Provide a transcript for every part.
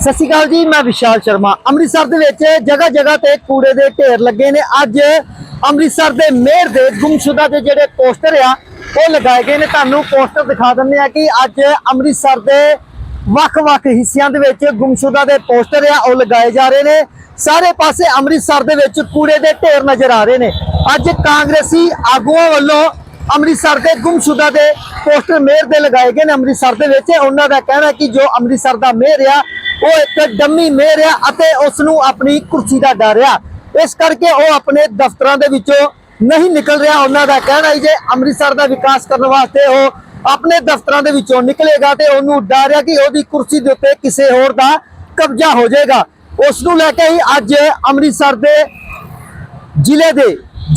ਸਤਿ ਸ਼੍ਰੀ ਅਕਾਲ ਜੀ, ਮੈਂ ਵਿਸ਼ਾਲ ਸ਼ਰਮਾ। ਅੰਮ੍ਰਿਤਸਰ ਦੇ ਵਿੱਚ ਜਗ੍ਹਾ ਜਗ੍ਹਾ ਤੇ ਕੂੜੇ ਦੇ ਢੇਰ ਲੱਗੇ ਨੇ। ਅੱਜ ਅੰਮ੍ਰਿਤਸਰ ਦੇ ਮੇਅਰ ਦੇ ਗੁੰਮਸ਼ੁਦਾ ਦੇ ਜਿਹੜੇ ਪੋਸਟਰ ਆ, ਉਹ ਲਗਾਏ ਗਏ ਨੇ। ਤੁਹਾਨੂੰ ਪੋਸਟਰ ਦਿਖਾ ਦਿੰਦੇ ਆ ਕਿ ਅੱਜ ਅੰਮ੍ਰਿਤਸਰ ਦੇ ਵੱਖ-ਵੱਖ ਹਿੱਸਿਆਂ ਦੇ ਵਿੱਚ ਗੁੰਮਸ਼ੁਦਾ ਦੇ ਪੋਸਟਰ ਆ, ਉਹ ਲਗਾਏ ਜਾ ਰਹੇ ਨੇ। ਸਾਰੇ ਪਾਸੇ ਅੰਮ੍ਰਿਤਸਰ ਦੇ ਵਿੱਚ ਕੂੜੇ ਦੇ ਢੇਰ ਨਜ਼ਰ ਆ ਰਹੇ ਨੇ। ਅੱਜ ਕਾਂਗਰਸੀ ਆਗੂਆਂ ਵੱਲੋਂ ਅੰਮ੍ਰਿਤਸਰ ਦੇ ਗੁੰਮਸ਼ੁਦਾ ਦੇ ਪੋਸਟਰ ਮੇਅਰ ਦੇ ਲਗਾਏ ਗਏ ਨੇ। ਅੰਮ੍ਰਿਤਸਰ ਦੇ ਵਿੱਚ ਉਹਨਾਂ ਦਾ ਕਹਿਣਾ ਕਿ ਜੋ ਅੰਮ੍ਰਿਤਸਰ ਦਾ ਮੇਅਰ ਆ ਉਹ ਇੱਕ ਡੰਮੀ ਮੇਅਰ ਆ ਅਤੇ ਉਸ ਨੂੰ ਆਪਣੀ ਕੁਰਸੀ ਦਾ ਡਰ ਆ ਇਸ ਕਰਕੇ ਉਹ ਆਪਣੇ ਦਫ਼ਤਰਾਂ ਦੇ ਵਿੱਚੋਂ ਨਹੀਂ ਨਿਕਲ ਰਿਹਾ। ਉਹਨਾਂ ਦਾ ਕਹਿਣਾ ਹੈ ਜੇ ਅੰਮ੍ਰਿਤਸਰ ਦਾ ਵਿਕਾਸ ਕਰਨ ਵਾਸਤੇ ਉਹ ਆਪਣੇ ਦਫ਼ਤਰਾਂ ਦੇ ਵਿੱਚੋਂ ਨਿਕਲੇਗਾ ਤੇ ਉਹਨੂੰ ਡਰ ਆ ਕਿ ਉਹਦੀ ਕੁਰਸੀ ਦੇ ਉੱਤੇ ਕਿਸੇ ਹੋਰ ਦਾ ਕਬਜ਼ਾ ਹੋ ਜਾਏਗਾ। ਉਸ ਨੂੰ ਲੈ ਕੇ ਹੀ ਅੱਜ ਅੰਮ੍ਰਿਤਸਰ ਦੇ ਜ਼ਿਲ੍ਹੇ ਦੇ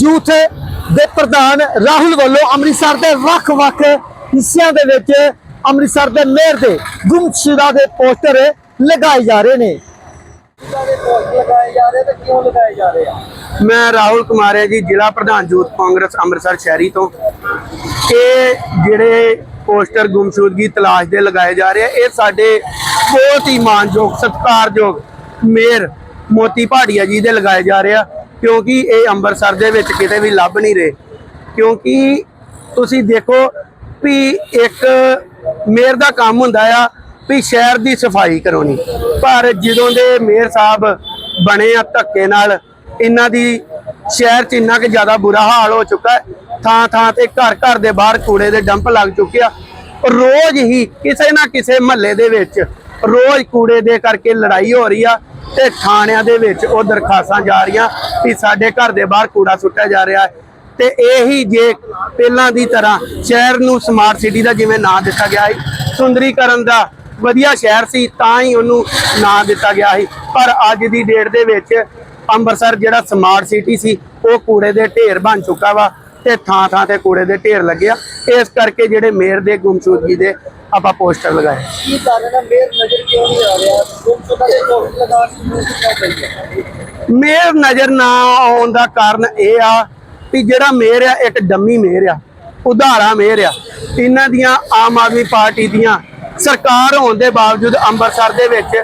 ਯੂਥ ਦੇ ਪ੍ਰਧਾਨ ਰਾਹੁਲ ਵੱਲੋਂ ਅੰਮ੍ਰਿਤਸਰ ਦੇ ਵੱਖ-ਵੱਖ ਹਿੱਸਿਆਂ ਦੇ ਵਿੱਚ ਅੰਮ੍ਰਿਤਸਰ ਦੇ ਮੇਅਰ ਦੇ ਗੁੰਮਸ਼ੁਦਾ ਦੇ ਪੋਸਟਰ ਲਗਾਏ ਜਾ ਰਹੇ ਨੇ। ਮੈਂ ਰਾਹੁਲ ਕੁਮਾਰ ਹੈ ਜੀ, ਜ਼ਿਲ੍ਹਾ ਪ੍ਰਧਾਨ ਯੂਥ ਕਾਂਗਰਸ ਅੰਮ੍ਰਿਤਸਰ ਸ਼ਹਿਰੀ ਤੋਂ। ਇਹ ਜਿਹੜੇ ਪੋਸਟਰ ਗੁੰਮਸ਼ੁਦਗੀ ਤਲਾਸ਼ ਦੇ ਲਗਾਏ ਜਾ ਰਹੇ ਆ, ਇਹ ਸਾਡੇ ਬਹੁਤ ਹੀ ਮਾਨਯੋਗ, ਸਤਿਕਾਰਯੋਗ ਮੇਅਰ ਮੋਤੀ ਭਾਟੀਆ ਜੀ ਦੇ ਲਗਾਏ ਜਾ ਰਹੇ ਆ, ਕਿਉਂਕਿ ਇਹ ਅੰਮ੍ਰਿਤਸਰ ਦੇ ਵਿੱਚ ਕਿਤੇ ਵੀ ਲੱਭ ਨਹੀਂ ਰਹੇ। ਕਿਉਂਕਿ ਤੁਸੀਂ ਦੇਖੋ ਵੀ ਇੱਕ ਮੇਅਰ ਦਾ ਕੰਮ ਹੁੰਦਾ ਆ ਵੀ ਸ਼ਹਿਰ ਦੀ ਸਫ਼ਾਈ ਕਰਾਉਣੀ। ਪਰ ਜਦੋਂ ਦੇ ਮੇਅਰ ਸਾਹਿਬ ਬਣੇ ਆ ਧੱਕੇ ਨਾਲ, ਇਹਨਾਂ ਦੀ ਸ਼ਹਿਰ 'ਚ ਇੰਨਾ ਕਿ ਜ਼ਿਆਦਾ ਬੁਰਾ ਹਾਲ ਹੋ ਚੁੱਕਾ ਹੈ, ਥਾਂ ਥਾਂ ਤੇ ਘਰ ਘਰ ਦੇ ਬਾਹਰ ਕੂੜੇ ਦੇ ਡੰਪ ਲੱਗ ਚੁੱਕੇ ਆ। ਰੋਜ਼ ਹੀ ਕਿਸੇ ਨਾ ਕਿਸੇ ਮਹੱਲੇ ਦੇ ਵਿੱਚ, ਰੋਜ਼ ਕੂੜੇ ਦੇ ਕਰਕੇ ਲੜਾਈ ਹੋ ਰਹੀ ਆ ਤੇ ਥਾਣਿਆਂ ਦੇ ਵਿੱਚ ਉਹ ਦਰਖਾਸਤਾਂ ਜਾ ਰਹੀਆਂ ਵੀ ਸਾਡੇ ਘਰ ਦੇ ਬਾਹਰ ਕੂੜਾ ਸੁੱਟਿਆ ਜਾ ਰਿਹਾ ਹੈ। ਤੇ ਇਹੀ ਜੇ ਪਹਿਲਾਂ ਦੀ ਤਰ੍ਹਾਂ ਸ਼ਹਿਰ ਨੂੰ ਸਮਾਰਟ ਸਿਟੀ ਦਾ ਜਿਵੇਂ ਨਾਂ ਦਿੱਤਾ ਗਿਆ ਹੈ ਸੁੰਦਰੀਕਰਨ ਦਾ ਵਧੀਆ ਸ਼ਹਿਰ ਸੀ ਤਾਂ ਹੀ ਉਹਨੂੰ ਨਾਂ ਦਿੱਤਾ ਗਿਆ ਸੀ। ਪਰ ਅੱਜ ਦੀ ਡੇਟ ਦੇ ਵਿੱਚ ਅੰਮ੍ਰਿਤਸਰ ਜਿਹੜਾ ਸਮਾਰਟ ਸਿਟੀ ਸੀ ਉਹ ਕੂੜੇ ਦੇ ਢੇਰ ਬਣ ਚੁੱਕਾ ਵਾ ਤੇ ਥਾਂ ਥਾਂ ਤੇ ਕੂੜੇ ਦੇ ਢੇਰ ਲੱਗਿਆ ਇਸ ਕਰਕੇ ਜਿਹੜੇ ਮੇਅਰ ਦੇ ਗੁੰਮਸ਼ੁਦਗੀ ਦੇ ਆਪਾਂ ਪੋਸਟਰ ਲਗਾਏ। ਕੀ ਕਾਰਨ ਹੈ ਮੇਅਰ ਨਜ਼ਰ ਕਿਉਂ ਨਹੀਂ ਆ ਰਿਹਾ? ਗੁੰਮਸ਼ੁਦਾ ਦੇ ਪੋਸਟਰ ਲਗਾ ਕੇ ਮੇਅਰ ਨਜ਼ਰ ਨਾ ਆਉਣ ਦਾ ਕਾਰਨ ਇਹ ਆ ਵੀ ਜਿਹੜਾ ਮੇਅਰ ਆ ਇੱਕ ਡੰਮੀ ਮੇਅਰ ਆ ਉਧਾਰਾ ਮੇਅਰ ਆ। ਇਹਨਾਂ ਦੀਆਂ ਆਮ ਆਦਮੀ ਪਾਰਟੀ ਦੀਆਂ ਸਰਕਾਰ ਹੋਣ ਦੇ ਬਾਵਜੂਦ ਅੰਮ੍ਰਿਤਸਰ ਦੇ ਵਿੱਚ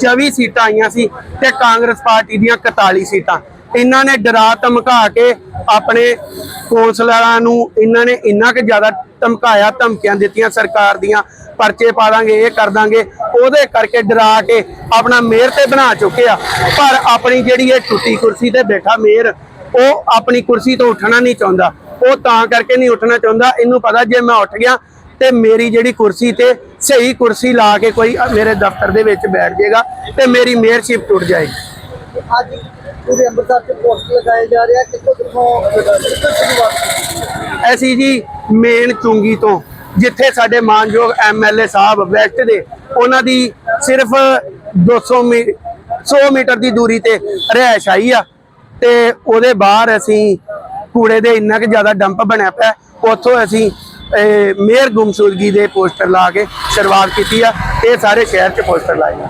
24 ਸੀਟਾਂ ਆਈਆਂ ਸੀ ਤੇ ਕਾਂਗਰਸ ਪਾਰਟੀ ਦੀਆਂ 41 ਸੀਟਾਂ। ਇਹਨਾਂ ਨੇ ਡਰਾ ਧਮਕਾ ਕੇ ਆਪਣੇ ਕੌਂਸਲਰਾਂ ਨੂੰ ਇਹਨਾਂ ਨੇ ਇੰਨਾ ਕਿ ਜ਼ਿਆਦਾ ਧਮਕਾਇਆ, ਧਮਕੀਆਂ ਦਿੱਤੀਆਂ, ਸਰਕਾਰ ਦੀਆਂ ਪਰਚੇ ਪਾ ਦਾਂਗੇ, ਇਹ ਕਰ ਦਾਂਗੇ, ਉਹਦੇ ਕਰਕੇ ਡਰਾ ਕੇ ਆਪਣਾ ਮੇਅਰ ਤੇ ਬਣਾ ਚੁੱਕੇ ਆ। ਪਰ ਆਪਣੀ ਜਿਹੜੀ ਇਹ ਟੁੱਟੀ ਕੁਰਸੀ ਤੇ ਬੈਠਾ ਮੇਅਰ, ਉਹ ਆਪਣੀ ਕੁਰਸੀ ਤੋਂ ਉੱਠਣਾ ਨਹੀਂ ਚਾਹੁੰਦਾ। ਉਹ ਤਾਂ ਕਰਕੇ ਨਹੀਂ ਉੱਠਣਾ ਚਾਹੁੰਦਾ। ਇਹਨੂੰ ਪਤਾ ਜੇ ਮੈਂ ਉੱਠ ਗਿਆ ਤੇ ਮੇਰੀ ਜਿਹੜੀ ਕੁਰਸੀ ਤੇ ਸਹੀ ਕੁਰਸੀ ਲਾ ਕੇ ਕੋਈ ਮੇਰੇ ਦਫ਼ਤਰ ਦੇ ਵਿੱਚ ਬੈਠ ਜਾਏਗਾ ਤੇ ਮੇਰੀ ਮੇਅਰਸ਼ਿਪ ਟੁੱਟ ਜਾਏਗੀ। ਅੱਜ ਪੂਰੇ ਅੰਮ੍ਰਿਤਸਰ ਚ ਪੋਸਟਰ ਲਗਾਏ ਜਾ ਰਹੇ ਕਿੱਥੋਂ ਕਿੱਥੋਂ ਅਸੀਂ ਜੀ ਮੇਨ ਚੁੰਗੀ ਤੋਂ ਜਿੱਥੇ ਸਾਡੇ ਮਾਨਯੋਗ ਐਮਐਲਏ ਸਾਹਿਬ ਵੈਸਟ ਦੇ ਉਹਨਾਂ ਦੀ ਸਿਰਫ 200 ਮੀ 100 ਮੀਟਰ ਦੀ ਦੂਰੀ ਤੇ ਰਿਹਾਇਸ਼ ਆਈ ਆ। ਤੇ ਉਹਦੇ ਬਾਹਰ ਅਸੀਂ ਕੂੜੇ ਦੇ ਇੰਨਾ ਕਿ ਜ਼ਿਆਦਾ ਡੰਪ ਬਣਿਆ ਪਿਆ ਉੱਥੋਂ ਅਸੀਂ ਮੇਅਰ ਗੁੰਮਸ਼ੁਦਗੀ ਦੇ ਪੋਸਟਰ ਲਾ ਕੇ ਸ਼ੁਰੂਆਤ ਕੀਤੀ ਆ, ਇਹ ਸਾਰੇ ਸ਼ਹਿਰ 'ਚ ਪੋਸਟਰ ਲਾਏ ਆ।